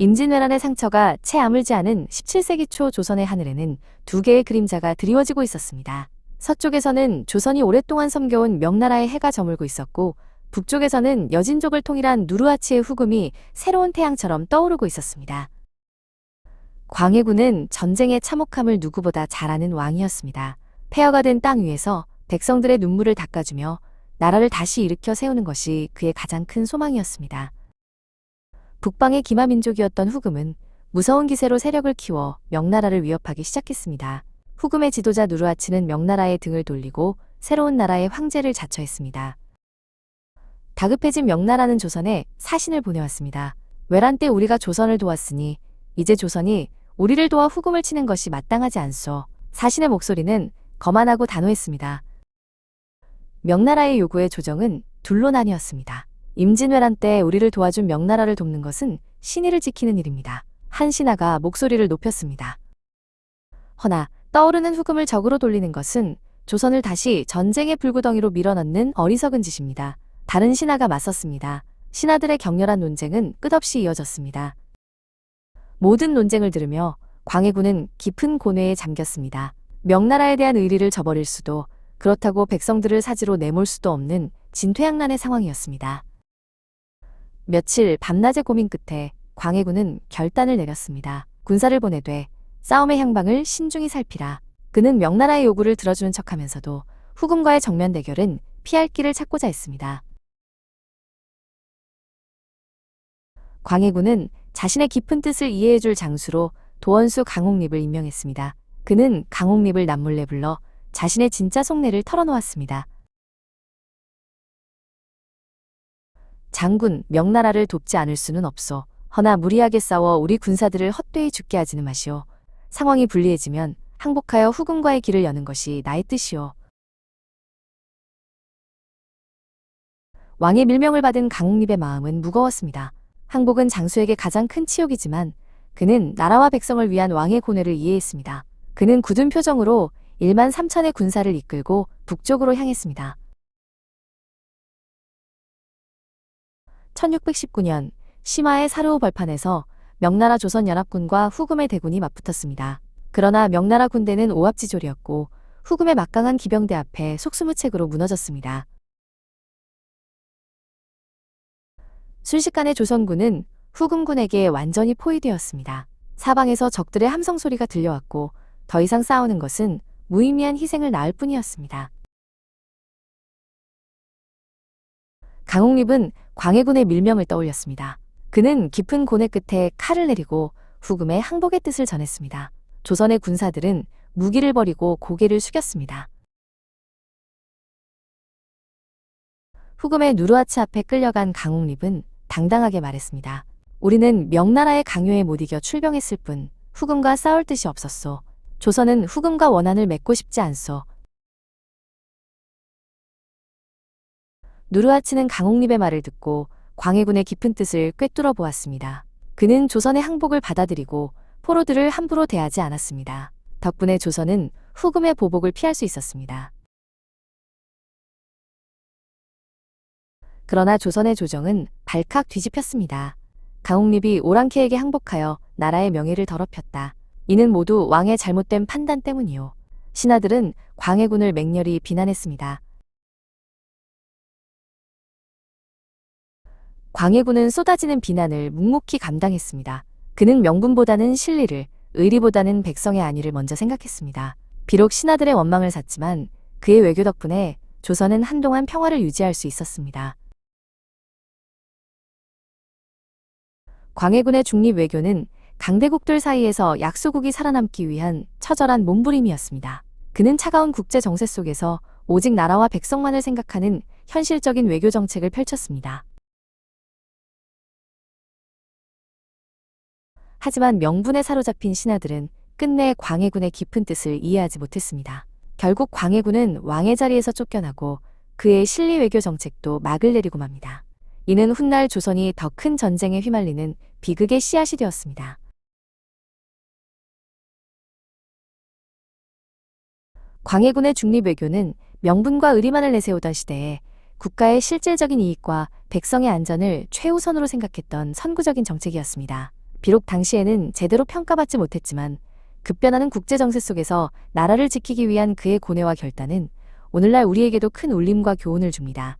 임진왜란의 상처가 채 아물지 않은 17세기 초 조선의 하늘에는 두 개의 그림자가 드리워지고 있었습니다. 서쪽에서는 조선이 오랫동안 섬겨온 명나라의 해가 저물고 있었고 북쪽에서는 여진족을 통일한 누르하치의 후금이 새로운 태양처럼 떠오르고 있었습니다. 광해군은 전쟁의 참혹함을 누구보다 잘 아는 왕이었습니다. 폐허가 된 땅 위에서 백성들의 눈물을 닦아주며 나라를 다시 일으켜 세우는 것이 그의 가장 큰 소망이었습니다. 북방의 기마민족이었던 후금은 무서운 기세로 세력을 키워 명나라를 위협하기 시작했습니다. 후금의 지도자 누르하치는 명나라의 등을 돌리고 새로운 나라의 황제를 자처했습니다. 다급해진 명나라는 조선에 사신을 보내왔습니다. 외란 때 우리가 조선을 도왔으니 이제 조선이 우리를 도와 후금을 치는 것이 마땅하지 않소. 사신의 목소리는 거만하고 단호했습니다. 명나라의 요구의 조정은 둘로 나뉘었습니다. 임진왜란 때 우리를 도와준 명나라를 돕는 것은 신의를 지키는 일입니다. 한 신하가 목소리를 높였습니다. 허나 떠오르는 후금을 적으로 돌리는 것은 조선을 다시 전쟁의 불구덩이로 밀어넣는 어리석은 짓입니다. 다른 신하가 맞섰습니다. 신하들의 격렬한 논쟁은 끝없이 이어졌습니다. 모든 논쟁을 들으며 광해군은 깊은 고뇌에 잠겼습니다. 명나라에 대한 의리를 저버릴 수도 그렇다고 백성들을 사지로 내몰 수도 없는 진퇴양난의 상황이었습니다. 며칠 밤낮의 고민 끝에 광해군은 결단을 내렸습니다. 군사를 보내되 싸움의 향방을 신중히 살피라. 그는 명나라의 요구를 들어주는 척하면서도 후금과의 정면 대결은 피할 길을 찾고자 했습니다. 광해군은 자신의 깊은 뜻을 이해해줄 장수로 도원수 강옥립을 임명했습니다. 그는 강옥립을 남몰래 불러 자신의 진짜 속내를 털어놓았습니다. 장군, 명나라를 돕지 않을 수는 없소. 허나 무리하게 싸워 우리 군사들을 헛되이 죽게 하지는 마시오. 상황이 불리해지면 항복하여 후금과의 길을 여는 것이 나의 뜻이오. 왕의 밀명을 받은 강옥립의 마음은 무거웠습니다. 항복은 장수에게 가장 큰 치욕이지만 그는 나라와 백성을 위한 왕의 고뇌를 이해했습니다. 그는 굳은 표정으로 1만 3천의 군사를 이끌고 북쪽으로 향했습니다. 1619년 심화의 사르오 벌판에서 명나라 조선연합군과 후금의 대군이 맞붙었습니다. 그러나 명나라 군대는 오합지졸이었고 후금의 막강한 기병대 앞에 속수무책으로 무너졌습니다. 순식간에 조선군은 후금군에게 완전히 포위되었습니다. 사방에서 적들의 함성 소리가 들려왔고 더 이상 싸우는 것은 무의미한 희생을 낳을 뿐이었습니다. 강옥립은 광해군의 밀명을 떠올렸습니다. 그는 깊은 고뇌 끝에 칼을 내리고 후금의 항복의 뜻을 전했습니다. 조선의 군사들은 무기를 버리고 고개를 숙였습니다. 후금의 누르하치 앞에 끌려간 강옥립은 당당하게 말했습니다. 우리는 명나라의 강요에 못 이겨 출병했을 뿐 후금과 싸울 뜻이 없었소. 조선은 후금과 원한을 맺고 싶지 않소. 누르하치는 강옥립의 말을 듣고 광해군의 깊은 뜻을 꿰뚫어 보았습니다. 그는 조선의 항복을 받아들이고 포로들을 함부로 대하지 않았습니다. 덕분에 조선은 후금의 보복을 피할 수 있었습니다. 그러나 조선의 조정은 발칵 뒤집혔습니다. 강옥립이 오랑캐에게 항복하여 나라의 명예를 더럽혔다. 이는 모두 왕의 잘못된 판단 때문이요. 신하들은 광해군을 맹렬히 비난했습니다. 광해군은 쏟아지는 비난을 묵묵히 감당했습니다. 그는 명분보다는 실리를, 의리보다는 백성의 안위를 먼저 생각했습니다. 비록 신하들의 원망을 샀지만 그의 외교 덕분에 조선은 한동안 평화를 유지할 수 있었습니다. 광해군의 중립 외교는 강대국들 사이에서 약소국이 살아남기 위한 처절한 몸부림이었습니다. 그는 차가운 국제 정세 속에서 오직 나라와 백성만을 생각하는 현실적인 외교 정책을 펼쳤습니다. 하지만 명분에 사로잡힌 신하들은 끝내 광해군의 깊은 뜻을 이해하지 못했습니다. 결국 광해군은 왕의 자리에서 쫓겨나고 그의 실리 외교 정책도 막을 내리고 맙니다. 이는 훗날 조선이 더 큰 전쟁에 휘말리는 비극의 씨앗이 되었습니다. 광해군의 중립 외교는 명분과 의리만을 내세우던 시대에 국가의 실질적인 이익과 백성의 안전을 최우선으로 생각했던 선구적인 정책이었습니다. 비록 당시에는 제대로 평가받지 못했지만 급변하는 국제 정세 속에서 나라를 지키기 위한 그의 고뇌와 결단은 오늘날 우리에게도 큰 울림과 교훈을 줍니다.